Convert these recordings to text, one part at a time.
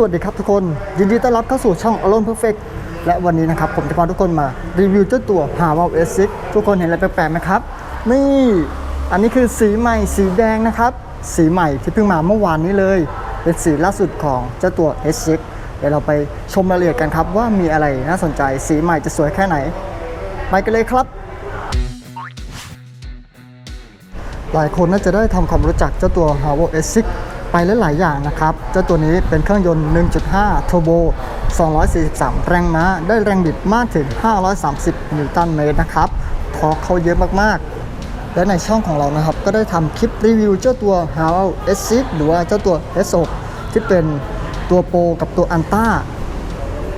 สวัสดีครับทุกคน ยินดีต้อนรับเข้าสู่ช่อง Alone Perfect และวันนี้นะครับ ผมจะพาทุกคนมารีวิวเจ้าตัว h a w a l S6 ทุกคนเห็นอะไรแปลกๆไหมครับ นี่ อันนี้คือสีใหม่สีแดงนะครับ สีใหม่ที่เพิ่งมาเมื่อวานนี้เลย เป็นสีล่าสุดของเจ้าตัว S6 เดี๋ยวเราไปชมรายละเอียดกันครับ ว่ามีอะไรน่าสนใจสีใหม่จะสวยแค่ไหน ไปกันเลยครับ หลายคนน่าจะได้ทำความรู้จักเจ้าตัว h a v o S6 ไปหลายๆอย่างนะครับ เจ้าตัวนี้เป็นเครื่องยนต์ 1.5 Turbo 243 แรงม้า ได้แรงบิดมากถึง 530 นิวตันเมตรนะครับทอร์เขาเยอะมากๆ และในช่องของเรานะครับ ก็ได้ทำคลิปรีวิวเจ้าตัว h a v o S6 หรือว่าเจ้าตัว S6 ที่เป็นตัวโปรกับตัวอันต้า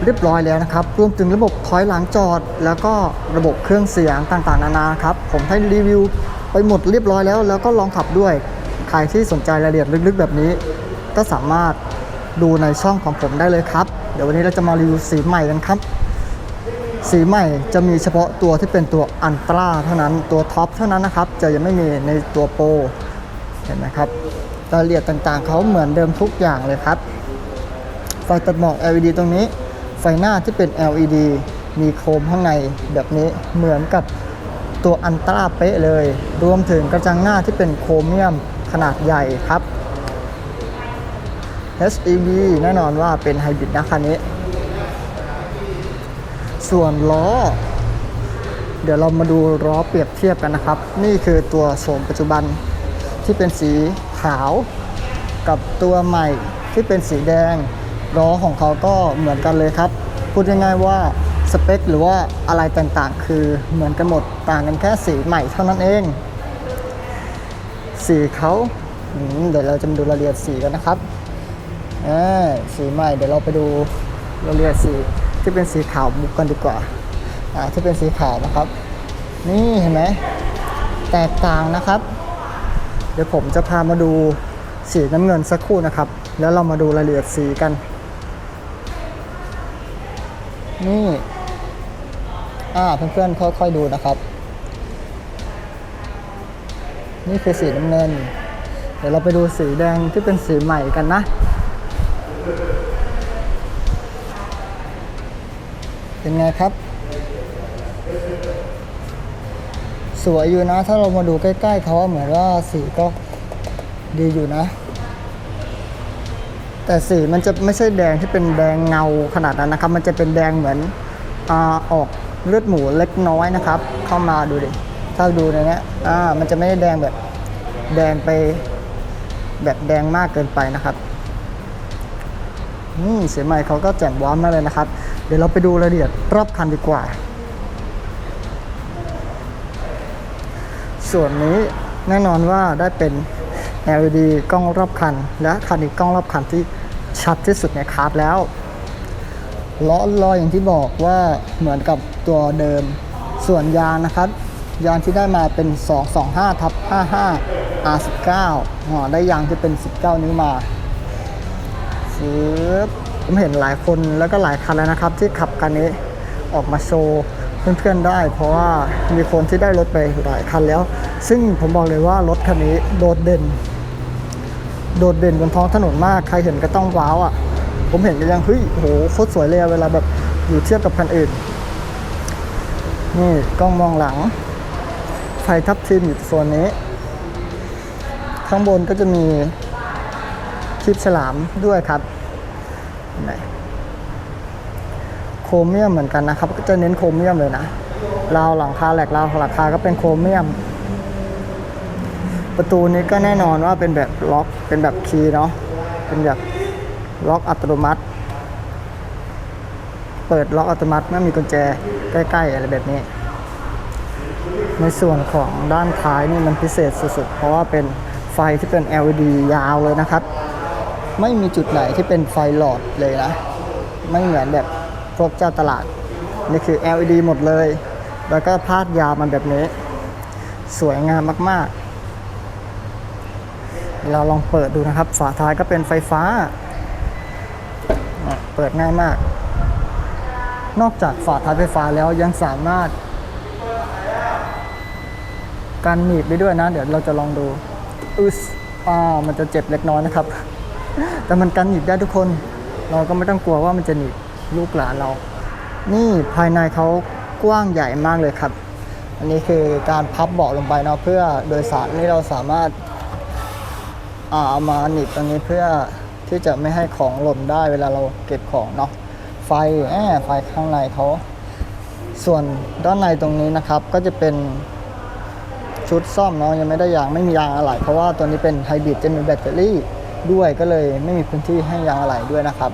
เรียบร้อยแล้วนะครับ รวมถึงระบบถอยหลังจอด แล้วก็ระบบเครื่องเสียงต่างๆ นานาครับ ผมให้รีวิวไปหมดเรียบร้อยแล้ว แล้วก็ลองขับด้วย ใครที่สนใจรายละเอียดลึกๆ แบบนี้ ก็สามารถดูในช่องของผมได้เลยครับ เดี๋ยววันนี้เราจะมารีวิวสีใหม่กันครับ สีใหม่จะมีเฉพาะตัวที่เป็นตัวอันตราเท่านั้นตัวท็อปเท่านั้นนะครับ จะยังไม่มีในตัวโปรเห็นไหมครับรายละเอียดต่างๆ เขาเหมือนเดิมทุกอย่างเลยครับ ไฟตัดหมอก LED ตรงนี้ ไฟหน้าที่เป็น LED มีโคมข้างในแบบนี้เหมือนกับตัวอันตราเป๊ะเลย รวมถึงกระจังหน้าที่เป็นโครเมียม ขนาดใหญ่ครับ HEV แน่นอนว่าเป็นไฮบริดนะคันนี้ ส่วนล้อ เดี๋ยวเรามาดูล้อเปรียบเทียบกันนะครับ นี่คือตัวโฉมปัจจุบันที่เป็นสีขาวกับตัวใหม่ที่เป็นสีแดงล้อของเขาก็เหมือนกันเลยครับ พูดง่ายๆว่าสเปคหรือว่าอะไรต่างๆ คือเหมือนกันหมดต่างกันแค่สีใหม่เท่านั้นเอง สีเขาเดี๋ยวเราจะมาดูรายละเอียดสีกันนะครับสีใหม่เดี๋ยวเราไปดูรายละเอียดสีที่เป็นสีขาวมุกกันดีกว่าอ่าที่เป็นสีขาวนะครับ นี่เห็นไหมแตกต่างนะครับ เดี๋ยวผมจะพามาดูสีน้ำเงินสักครู่นะครับ แล้วเรามาดูรายละเอียดสีกัน นี่อ่าเพื่อนๆค่อยๆดูนะครับ นี่คือสีน้ำเงิน เดี๋ยวเราไปดูสีแดงที่เป็นสีใหม่กันนะ เป็นไงครับ สวยอยู่นะ ถ้าเรามาดูใกล้ๆเขาเหมือนว่าสีก็ดีอยู่นะ แต่สีมันจะไม่ใช่แดงที่เป็นแดงเงาขนาดนั้นนะครับ มันจะเป็นแดงเหมือนอออกเลือดหมูเล็กน้อยนะครับ เข้ามาดูดิ ถ้าดูในเนี้ยอ่ามันจะไม่ได้แดงแบบแดงไปแบบแดงมากเกินไปนะครับอืมสียใหม่เขาก็แจ่มว้าวมากเลยนะครับ เดี๋ยวเราไปดูรายละเอียดรอบคันดีกว่า ส่วนนี้แน่นอนว่าได้เป็น LED กล้องรอบคัน และคันนี้กล้องรอบคันที่ชัดที่สุดในคาร์ดแล้วล้อลอยอย่างที่บอกว่าเหมือนกับตัวเดิมส่วนยางนะครับ ยางที่ได้มาเป็น 225ทับ55 R19 อ๋อได้ยางที่เป็น 19 นิ้วมาซึบผมเห็นหลายคนแล้วก็หลายคันแล้วนะครับ ที่ขับคันนี้ออกมาโชว์เพื่อนๆได้ เพราะว่ามีคนที่ได้รถไปหลายคันแล้ว ซึ่งผมบอกเลยว่ารถคันนี้โดดเด่น โดดเด่นบนท้องถนนมาก ใครเห็นก็ต้องว้าวอะ ผมเห็นก็ยังเฮ้ยโหโคตรสวยเลยเวลาแบบอยู่เทียบกับคันอื่น นี่กล้องมองหลัง ไฟทับทิมอยู่โซนนี้ ข้างบนก็จะมีคลิปฉลามด้วยครับโครเมียมเหมือนกันนะครับ ก็จะเน้นโครเมียมเลยนะราวหลังคาแหลกราวหลังคาก็เป็นโครเมียม ประตูนี้ก็แน่นอนว่าเป็นแบบล็อกเป็นแบบคีย์เนาะเป็นแบบล็อกอัตโนมัติ เปิดล็อกอัตโนมัติเมื่อมีกุญแจใกล้ ๆ อะไรแบบนี้ ในส่วนของด้านท้ายนี่มันพิเศษสุดๆ เพราะว่าเป็นไฟที่เป็น LED ยาวเลยนะครับ ไม่มีจุดไหนที่เป็นไฟหลอดเลยนะ ไม่เหมือนแบบพวกเจ้าตลาด นี่คือ LED หมดเลย แล้วก็พาดยาวมันแบบนี้ สวยงามมากๆ เราลองเปิดดูนะครับ ฝาท้ายก็เป็นไฟฟ้า เปิดง่ายมาก นอกจากฝาท้ายไฟฟ้าแล้วยังสามารถ การหนีบได้ด้วยนะ เดี๋ยวเราจะลองดูอึสอ่ามันจะเจ็บเล็กน้อยนะครับ แต่มันกันหนีบได้ทุกคน เราก็ไม่ต้องกลัวว่ามันจะหนีบลูกหลานเรา นี่ภายในเขากว้างใหญ่มากเลยครับ อันนี้คือการพับเบาะลงไปเนาะเพื่อโดยสารนี่เราสามารถอ่าเอามาหนีบตรงนี้เพื่อที่จะไม่ให้ของหล่นได้เวลาเราเก็บของเนาะไฟแอบไฟข้างในเขาส่วนด้านในตรงนี้นะครับก็จะเป็น ชุดซ่อมเนาะยังไม่ได้ยางไม่มียางอะไหล่เพราะว่าตัวนี้เป็นไฮบริดจะมีแบตเตอรี่ด้วยก็เลยไม่มีพื้นที่ให้ยางอะไหล่ด้วยนะครับ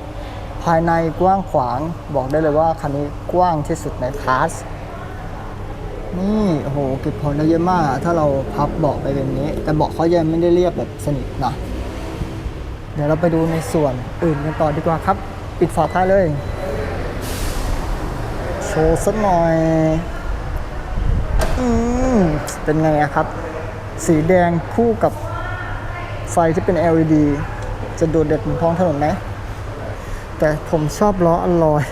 ภายในกว้างขวางบอกได้เลยว่าคันนี้กว้างที่สุดในคลาสนี่โอ้โหเก็บขอได้เยอะมาก ถ้าเราพับเบาะไปแบบนี้ แต่เบาะเขายังไม่ได้เรียบแบบสนิทนะเดี๋ยวเราไปดูในส่วนอื่นกันต่อดีกว่าครับ ปิดฝาท้ายเลยโชว์สักหน่อย เป็นไงครับ สีแดงคู่กับไฟที่เป็น LED จะโดดเด่นบนท้องถนนไหมแต่ผมชอบล้ออลลอย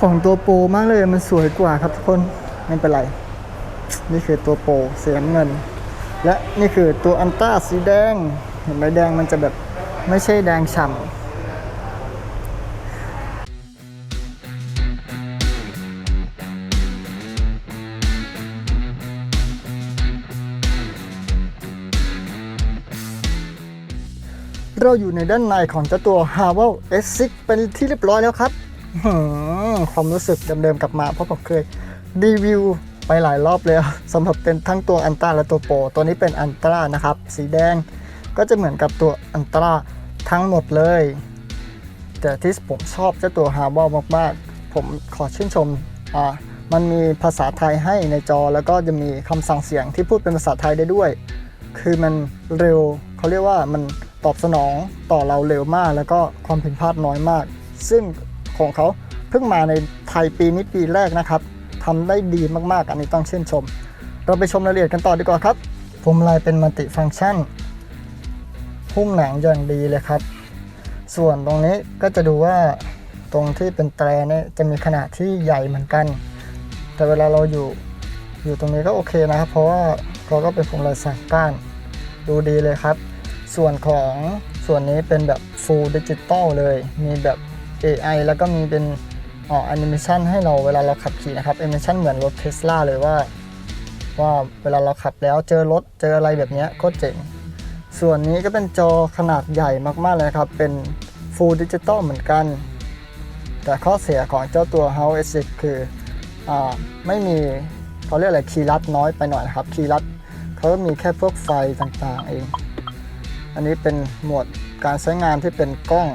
ของตัวโปรมากเลยมันสวยกว่าครับทุกคนไม่เป็นไร นี่คือตัวโปรสีน้ำเงิน และนี่คือตัวอันต้าสีแดง เห็นไหมแดงมันจะแบบไม่ใช่แดงฉ่ำ เราอยู่ในด้านในของเจ้าตัว h a v e l S6 เป็นที่เรียบร้อยแล้วครับความรู้สึกเดิมๆกลับมา เพราะผมเคยรีวิวไปหลายรอบแล้วสำหรับเป็นทั้งตัวอันตราและตัวโปรตัวนี้เป็นอันตรานะครับ สีแดงก็จะเหมือนกับตัวอันตราทั้งหมดเลย แต่ที่ผมชอบเจ้าตัวฮาร์บอลมากๆ ผมขอชื่นชมอ่ามันมีภาษาไทยให้ในจอแล้วก็จะมีคำสั่งเสียงที่พูดเป็นภาษาไทยได้ด้วย คือมันเร็วเขาเรียกว่ามัน ตอบสนองต่อเราเร็วมาก แล้วก็ความผิดพลาดน้อยมาก ซึ่งของเขาเพิ่งมาในไทยปีนี้ปีแรกนะครับทำได้ดีมากๆ อันนี้ต้องชื่นชม เราไปชมรายละเอียดกันต่อดีกว่าครับพวงมาลัยเป็นมัลติฟังก์ชันหุ้มหนังอย่างดีเลยครับ ส่วนตรงนี้ก็จะดูว่าตรงที่เป็นแตรเนี่ยจะมีขนาดที่ใหญ่เหมือนกัน แต่เวลาเราอยู่อยู่ตรงนี้ก็โอเคนะครับ เพราะว่าเขาก็เป็นพวงมาลัยสายก้าน ดูดีเลยครับ ส่วนของส่วนนี้เป็นแบบ Full Digital เลย มีแบบ AI แล้วก็มีเป็นอ๋อแอนิเมชันให้เราเวลาเราขับขี่นะครับแอนิเมชันเหมือนรถเทสลาเลยว่า ว่าเวลาเราขับแล้วเจอรถเจออะไรแบบนี้ก็เจ๋ง ส่วนนี้ก็เป็นจอขนาดใหญ่มากๆเลยครับ เป็น Full Digital เหมือนกัน แต่ข้อเสียของเจ้าตัว House s คืออาไม่มีเขาเรียกอะไรคีย์ลัดน้อยไปหน่อยนะครับ คีย์ลัดเขามีแค่พวกไฟต่างๆเอง อันนี้เป็นโหมดการใช้งานที่เป็นกล้อง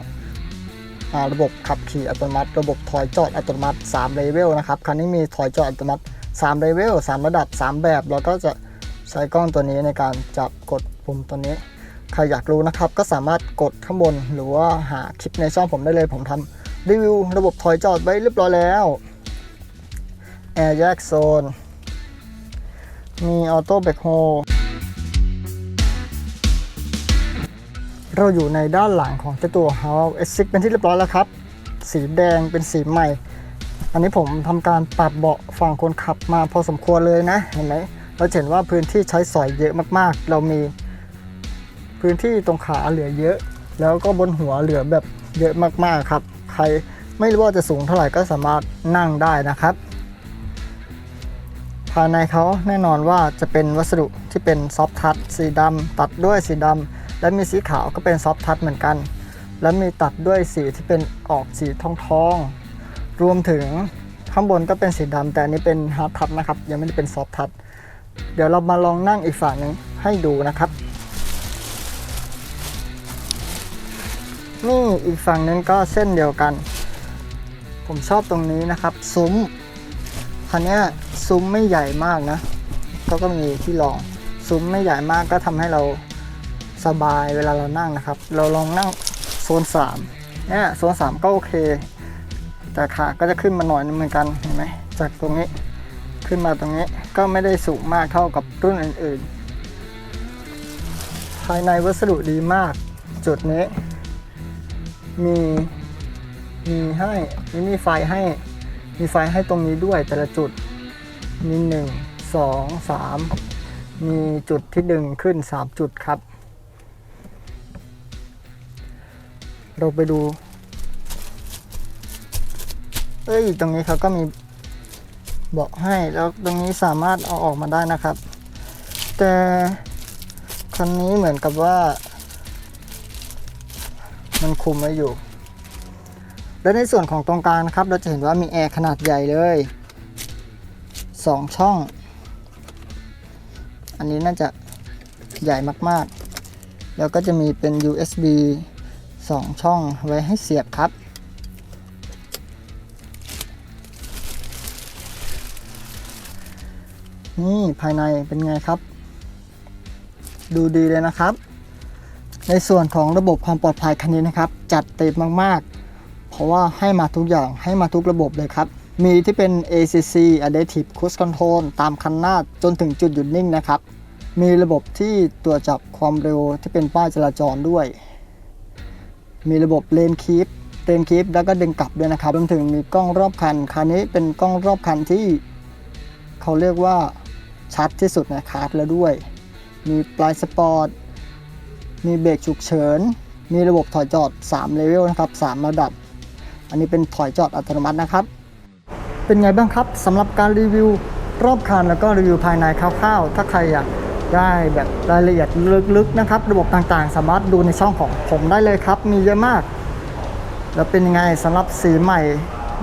อาระบบขับขี่อัตโนมัติ ระบบถอยจอดอัตโนมัติ3เลเวลนะครับคันนี้มีถอยจอดอัตโนมัติ3เลเวล3ระดับ 3 แบบแล้วก็จะใช้กล้องตัวนี้ในการจับกดปุ่มตัวนี้ ใครอยากรู้นะครับก็สามารถกดข้างบนหรือว่าหาคลิปในช่องผมได้เลย ผมทำรีวิวระบบถอยจอดไว้เรียบร้อยแล้วแอร์แยกโซน มีออโต้เบรกโฮ เราอยู่ในด้านหลังของเจ้าตัว h o u S6 เป็นที่เรียบร้อยแล้วครับ สีแดงเป็นสีใหม่ อันนี้ผมทำการปรับเบาะฝั่งคนขับมาพอสมควรเลยนะ เห็นไหม เราเห็นว่าพื้นที่ใช้สอยเยอะมากๆ เรามีพื้นที่ตรงขาเหลือเยอะ แล้วก็บนหัวเหลือแบบเยอะมากๆครับ ใครไม่รู้ว่าจะสูงเท่าไหร่ก็สามารถนั่งได้นะครับ ภายในเขาแน่นอนว่าจะเป็นวัสดุที่เป็นซอฟทัชสีดำตัดด้วยสีดำ และมีสีขาวก็เป็นซอฟทัชเหมือนกัน และมีตัดด้วยสีที่เป็นออกสีทองทองๆรวมถึงข้างบนก็เป็นสีดำแต่อันนี้เป็นฮาร์ดทัชนะครับ ยังไม่ได้เป็นซอฟทัชเดี๋ยวเรามาลองนั่งอีกฝั่งหนึ่งให้ดูนะครับ นี่อีกฝั่งนึงก็เส้นเดียวกัน ผมชอบตรงนี้นะครับ ซุ้มคันนี้ซุ้มไม่ใหญ่มากนะเขาก็มีที่รองซุ้มไม่ใหญ่มากก็ทำให้เรา สบายเวลาเรานั่งนะครับ เราลองนั่งโซน3เนี่ยโซน3ก็โอเค แต่ขาก็จะขึ้นมาหน่อยนึงเหมือนกันเห็นไหมจากตรงนี้ขึ้นมาตรงนี้ก็ไม่ได้สูงมากเท่ากับรุ่นอื่นๆ ภายในวัสดุดีมาก จุดนี้ มีมีให้มีมีไฟให้มีไฟให้ตรงนี้ด้วยแต่ละจุดมีหนึ่งสองสามมีจุดที่ดึงขึ้นสามจุดครับ เราไปดู เอ้ย ตรงนี้เขาก็มีเบาะให้ แล้วตรงนี้สามารถเอาออกมาได้นะครับ แต่คันนี้เหมือนกับว่า มันคุมไว้อยู่ และในส่วนของตรงกลางนะครับ เราจะเห็นว่ามีแอร์ขนาดใหญ่เลย2ช่อง อันนี้น่าจะใหญ่มากๆ แล้วก็จะมีเป็น USB 2 ช่องไว้ให้เสียบครับ นี่ภายในเป็นไงครับ ดูดีเลยนะครับ ในส่วนของระบบความปลอดภัยคันนี้นะครับ จัดเต็มมากๆ เพราะว่าให้มาทุกอย่างให้มาทุกระบบเลยครับ มีที่เป็น ACC Adaptive Cruise Control ตามคันหน้าจนถึงจุดหยุดนิ่งนะครับมีระบบที่ตรวจจับความเร็วที่เป็นป้ายจราจรด้วย มีระบบเลนคีปเลนคีปแล้วก็ดึงกลับด้วยนะครับรวมถึงมีกล้องรอบคันคันนี้เป็นกล้องรอบคันที่ เขาเรียกว่าชัดที่สุดในคาร์ดแล้วด้วย มีปลายสปอร์ต มีเบรกฉุกเฉิน มีระบบถอยจอด3เลเวลนะครับ3ระดับ อันนี้เป็นถอยจอดอัตโนมัตินะครับ เป็นไงบ้างครับสำหรับการรีวิวรอบคันแล้วก็รีวิวภายในคร่าวๆ ถ้าใครอยาก ได้แบบรายละเอียดลึกๆนะครับ ระบบต่างๆ สามารถดูในช่องของผมได้เลยครับ มีเยอะมาก แล้วเป็นยังไงสำหรับสีใหม่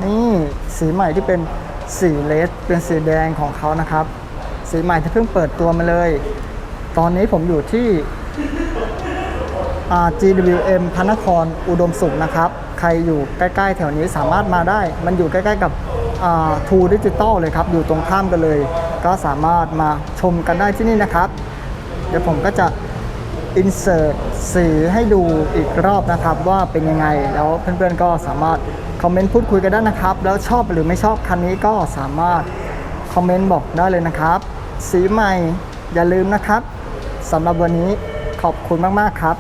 นี่สีใหม่ที่เป็นสีเลสเป็นสีแดงของเขานะครับ สีใหม่ที่เพิ่งเปิดตัวมาเลย ตอนนี้ผมอยู่ที่อ่า GWM พระนครอุดมสุขนะครับ ใครอยู่ใกล้ๆ แถวนี้สามารถมาได้ มันอยู่ใกล้ๆกับทูดิจิตอลเลยครับ อยู่ตรงข้ามกันเลย ก็สามารถมาชมกันได้ที่นี่นะครับ เดี๋ยวผมก็จะอินเสิร์ตสีให้ดูอีกรอบนะครับ ว่าเป็นยังไงแล้วเพื่อนๆก็สามารถคอมเมนต์พูดคุยกันได้นะครับ แล้วชอบหรือไม่ชอบคันนี้ก็สามารถคอมเมนต์บอกได้เลยนะครับ สีใหม่อย่าลืมนะครับสำหรับวันนี้ขอบคุณมากๆครับ